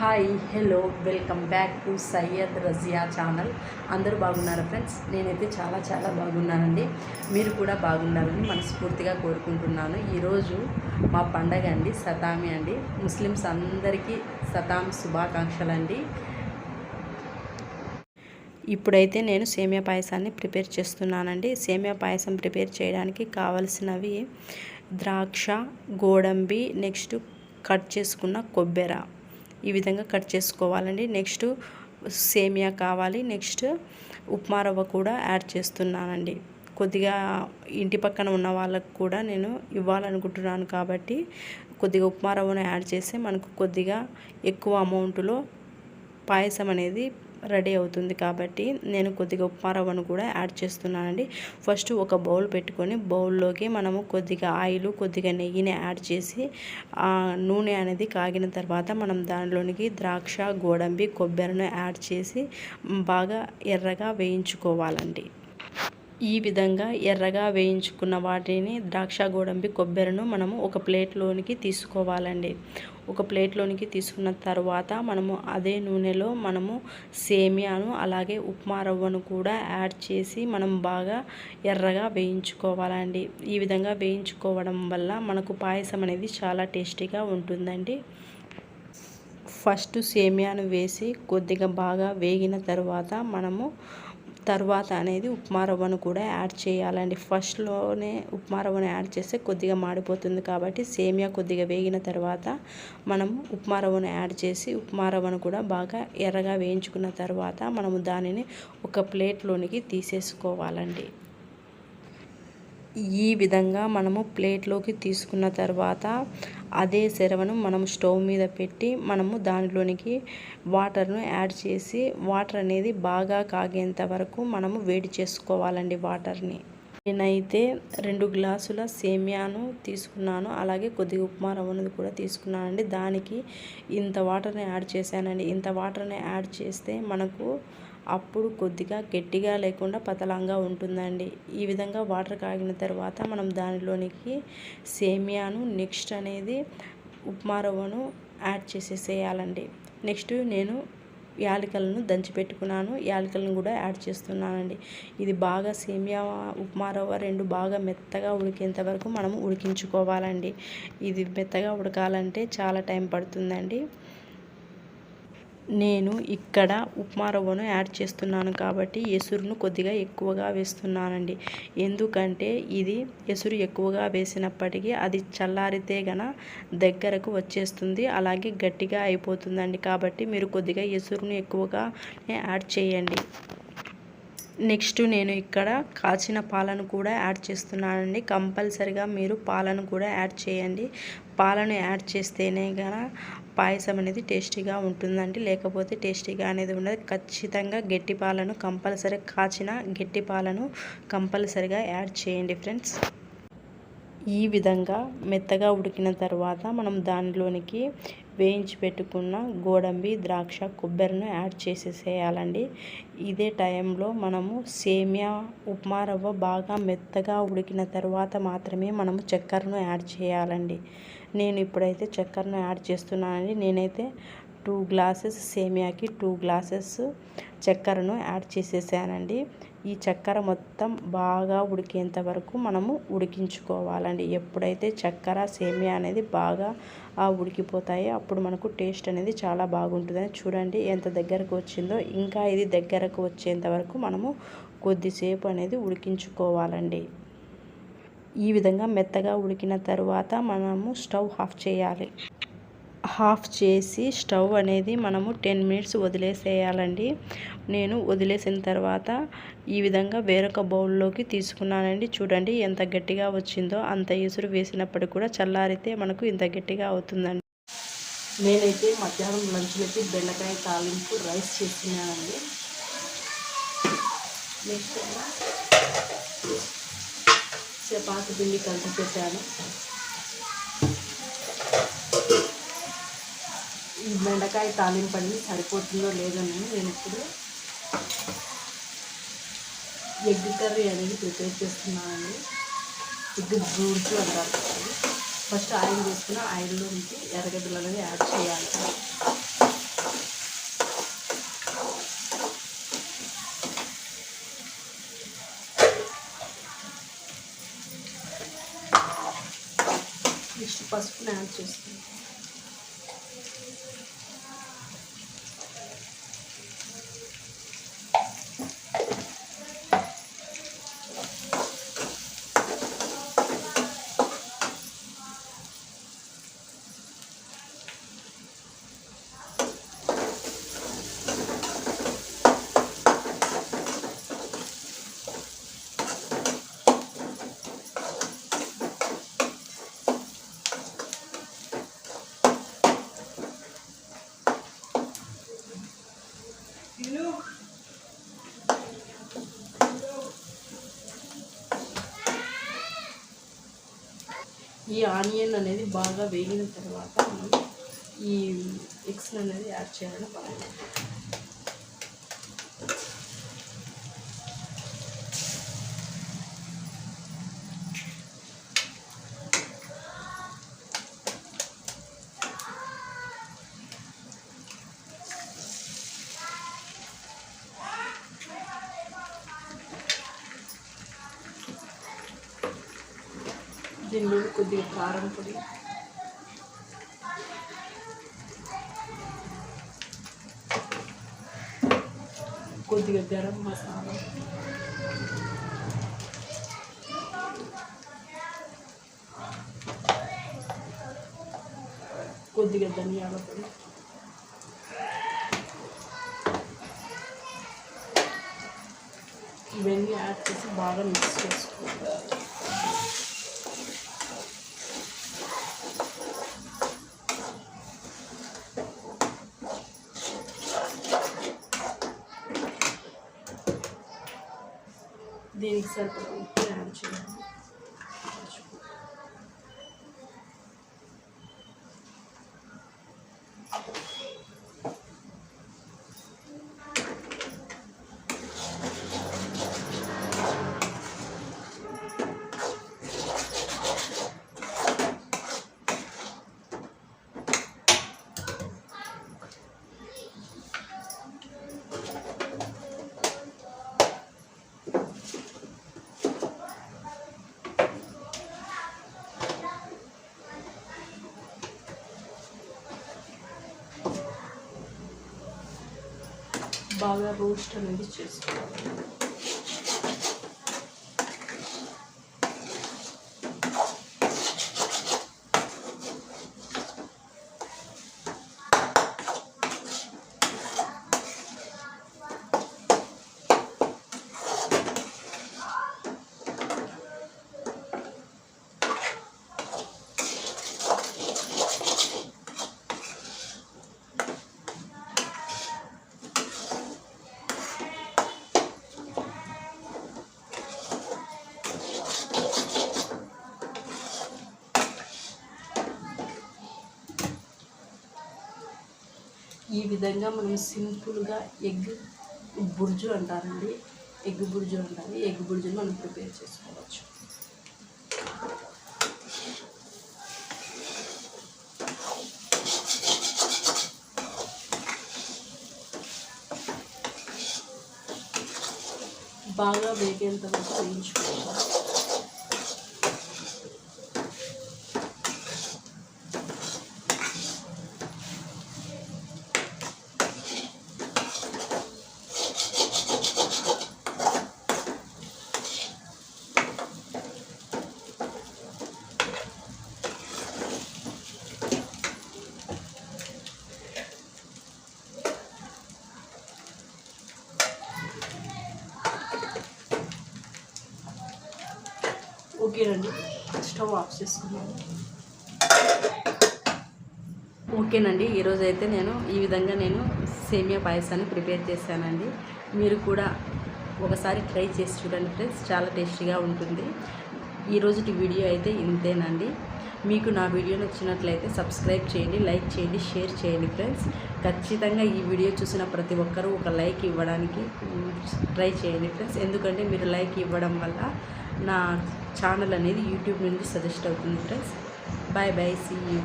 Hi hello welcome back to Syed Razia channel. అందరూ బాగున్నారా friends? నేనైతే చాలా చాలా బాగున్నానండి. మీరు కూడా బాగున్నారని మనస్ఫూర్తిగా కోరుకుంటున్నాను. ఈరోజు మా పండగ అండి సతామి అండి. ముస్లిమ్స్ అందరికీ సతాం శుభాకాంక్షలు అండి. ఇప్పుడైతే నేను సేమియా పాయసాన్ని ప్రిపేర్ చేస్తున్నానండి. సేమియా పాయసం ప్రిపేర్ చేయడానికి కావలసినవి ద్రాక్ష గోడంబి నెక్స్ట్ కట్ చేసుకున్న కొబ్బెర. ఈ విధంగా కట్ చేసుకోవాలండి. నెక్స్ట్ సేమియా కావాలి. నెక్స్ట్ ఉప్మా రవ్వ కూడా యాడ్ చేస్తున్నానండి. కొద్దిగా ఇంటి పక్కన ఉన్న వాళ్ళకు కూడా నేను ఇవ్వాలనుకుంటున్నాను కాబట్టి కొద్దిగా ఉప్మా రవ్వను యాడ్ చేస్తే మనకు కొద్దిగా ఎక్కువ అమౌంట్లో పాయసం అనేది రెడీ అవుతుంది కాబట్టి నేను కొద్దిగా ఉప్మా రవ్వను కూడా యాడ్ చేస్తున్నానండి. ఫస్ట్ ఒక బౌల్ పెట్టుకొని బౌల్లోకి మనము కొద్దిగా ఆయిల్ కొద్దిగా నెయ్యిని యాడ్ చేసి నూనె అనేది కాగిన తర్వాత మనం దానిలోనికి ద్రాక్ష గోడంబి కొబ్బరిని యాడ్ చేసి బాగా ఎర్రగా వేయించుకోవాలండి. ఈ విధంగా ఎర్రగా వేయించుకున్న వాటిని ద్రాక్ష గోడంబి కొబ్బరిను మనము ఒక ప్లేట్లోనికి తీసుకోవాలండి. ఒక ప్లేట్లోనికి తీసుకున్న తర్వాత మనము అదే నూనెలో మనము సేమియాను అలాగే ఉప్మా రవ్వను కూడా యాడ్ చేసి మనం బాగా ఎర్రగా వేయించుకోవాలండి. ఈ విధంగా వేయించుకోవడం వల్ల మనకు పాయసం అనేది చాలా టేస్టీగా ఉంటుందండి. ఫస్ట్ సేమియాను వేసి కొద్దిగా బాగా వేగిన తర్వాత మనము తర్వాత అనేది ఉప్మా రవ్వను కూడా యాడ్ చేయాలండి. ఫస్ట్లోనే ఉప్మా రవ్వను యాడ్ చేస్తే కొద్దిగా మాడిపోతుంది కాబట్టి సేమియా కొద్దిగా వేగిన తర్వాత మనం ఉప్మా రవ్వను యాడ్ చేసి ఉప్మా రవ్వను కూడా బాగా ఎర్రగా వేయించుకున్న తర్వాత మనము దానిని ఒక ప్లేట్లోనికి తీసేసుకోవాలండి. ఈ విధంగా మనము ప్లేట్లోకి తీసుకున్న తర్వాత అదే సెరవను మనం స్టవ్ మీద పెట్టి మనము దానిలోనికి వాటర్ను యాడ్ చేసి వాటర్ అనేది బాగా కాగేంత వరకు మనము వేడి చేసుకోవాలండి వాటర్ని. నేనైతే రెండు గ్లాసుల సేమియాను తీసుకున్నాను. అలాగే కొద్దిగా ఉప్మా రవ్వను కూడా తీసుకున్నానండి. దానికి ఇంత వాటర్ని యాడ్ చేశానండి. ఇంత వాటర్ని యాడ్ చేస్తే మనకు అప్పుడు కొద్దిగా గట్టిగా లేకుండా పతలంగా ఉంటుందండి. ఈ విధంగా వాటర్ కాగిన తర్వాత మనం దానిలోనికి సేమియాను నెక్స్ట్ అనేది ఉప్మా రవ్వను యాడ్ చేసేసేయాలండి. నెక్స్ట్ నేను యాలకలను దంచి పెట్టుకున్నాను యాలకలను కూడా యాడ్ చేస్తున్నానండి. ఇది బాగా సేమియా ఉప్మా రవ్వ రెండు బాగా మెత్తగా ఉడికేంత వరకు మనం ఉడికించుకోవాలండి. ఇది మెత్తగా ఉడకాలంటే చాలా టైం పడుతుందండి. నేను ఇక్కడ ఉప్మా రవ్వను యాడ్ చేస్తున్నాను కాబట్టి ఎసురును కొద్దిగా ఎక్కువగా వేస్తున్నానండి. ఎందుకంటే ఇది ఎసురు ఎక్కువగా వేసినప్పటికీ అది చల్లారితే గన దగ్గరకు వచ్చేస్తుంది అలాగే గట్టిగా అయిపోతుందండి. కాబట్టి మీరు కొద్దిగా ఎసురును ఎక్కువగా యాడ్ చేయండి. నెక్స్ట్ నేను ఇక్కడ కాచిన పాలను కూడా యాడ్ చేస్తున్నానండి. కంపల్సరిగా మీరు పాలను కూడా యాడ్ చేయండి. పాలను యాడ్ చేస్తేనే కనుక పాయసం అనేది టేస్టీగా ఉంటుందండి. లేకపోతే టేస్టీగా అనేది ఉండదు. ఖచ్చితంగా గట్టి పాలను కంపల్సరీ కాచిన గట్టి పాలను కంపల్సరిగా యాడ్ చేయండి ఫ్రెండ్స్. ఈ విధంగా మెత్తగా ఉడికిన తర్వాత మనం దానిలోనికి వేయించి పెట్టుకున్న గోడంబి ద్రాక్ష కొబ్బరిను యాడ్ చేసేసేయాలండి. ఇదే టైంలో మనము సేమియా ఉప్మా రవ్వ బాగా మెత్తగా ఉడికిన తర్వాత మాత్రమే మనము చక్కెరను యాడ్ చేయాలండి. నేను ఇప్పుడైతే చక్కెరను యాడ్ చేస్తున్నానండి. నేనైతే టూ గ్లాసెస్ సేమియాకి టూ గ్లాసెస్ చక్కెరను యాడ్ చేసేసానండి. ఈ చక్కెర మొత్తం బాగా ఉడికేంత వరకు మనము ఉడికించుకోవాలండి. ఎప్పుడైతే చక్కెర సేమియా అనేది బాగా ఉడికిపోతాయో అప్పుడు మనకు టేస్ట్ అనేది చాలా బాగుంటుందని చూడండి ఎంత దగ్గరకు వచ్చిందో. ఇంకా ఇది దగ్గరకు వచ్చేంత వరకు మనము కొద్దిసేపు అనేది ఉడికించుకోవాలండి. ఈ విధంగా మెత్తగా ఉడికిన తర్వాత మనము స్టవ్ ఆఫ్ చేయాలి. ఆఫ్ చేసి స్టవ్ అనేది మనము టెన్ మినిట్స్ వదిలేసేయాలండి. నేను వదిలేసిన తర్వాత ఈ విధంగా వేరొక బౌల్లోకి తీసుకున్నానండి. చూడండి ఎంత గట్టిగా వచ్చిందో అంత ఇసురు వేసినప్పుడు కూడా చల్లారితే మనకు ఇంత గట్టిగా అవుతుందండి. నేనైతే మధ్యాహ్నం లంచ్లకి బెండకాయ తాలింపు రైస్ చేస్తున్నానండి. నెక్స్ట్ చపాతి పిండి కలిపి పెట్టాను ఈ బెండకాయ తాలింపండి సరిపోతుందో లేదో నేను ఇప్పుడు ఎగ్ కర్రీ అనేది ప్రిపేర్ చేస్తున్నానండి ఎగ్ బ్రూడ్స్ అంటారు ఫస్ట్ ఆయిల్ వేసుకున్న ఆయిల్లో నుంచి ఎర్రగడ్డలు అనేది యాడ్ చేయాలి. యాడ్ ఈ ఆనియన్ అనేది బాగా వేగిన తర్వాత మనం ఈ ఎగ్స్ అనేది యాడ్ చేయాలని బాగుంటుంది దీనిలో కొద్దిగా కారం పొడి. కొద్దిగా గరం మసాలా. కొద్దిగా ధనియాల పొడి. ఇవన్నీ యాడ్ చేసి బాగా మిక్స్ చేసుకోవాలి. దీనికి సరిపడా ఉప్పు యాడ్ చేయాలి బాగా రోస్ట్ అనేది చేసుకోవాలి. ఈ విధంగా మనం సింపుల్గా ఎగ్ బుర్జు అంటారండి. ఎగ్ బుర్జు అంటారు. ఎగ్ బుర్జుని మనం ప్రిపేర్ చేసుకోవచ్చు. బాగా వేగేంత వరకు వేయించుకోవాలి. ఓకేనండి స్టవ్ ఆఫ్ చేసుకున్నాను. ఓకేనండి. ఈరోజు అయితే నేను ఈ విధంగా నేను సేమియా పాయసాన్ని ప్రిపేర్ చేశానండి. మీరు కూడా ఒకసారి ట్రై చేసి చూడండి ఫ్రెండ్స్. చాలా టేస్టీగా ఉంటుంది. ఈరోజుటి వీడియో అయితే ఇంతేనండి. మీకు నా వీడియో నచ్చినట్లయితే సబ్స్క్రైబ్ చేయండి లైక్ చేయండి షేర్ చేయండి ఫ్రెండ్స్. ఖచ్చితంగా ఈ వీడియో చూసిన ప్రతి ఒక్కరూ ఒక లైక్ ఇవ్వడానికి ట్రై చేయండి ఫ్రెండ్స్. ఎందుకంటే మీరు లైక్ ఇవ్వడం వల్ల నా ఛానల్ అనేది యూట్యూబ్ నుండి సజెస్ట్ అవుతుంది friends bye bye see you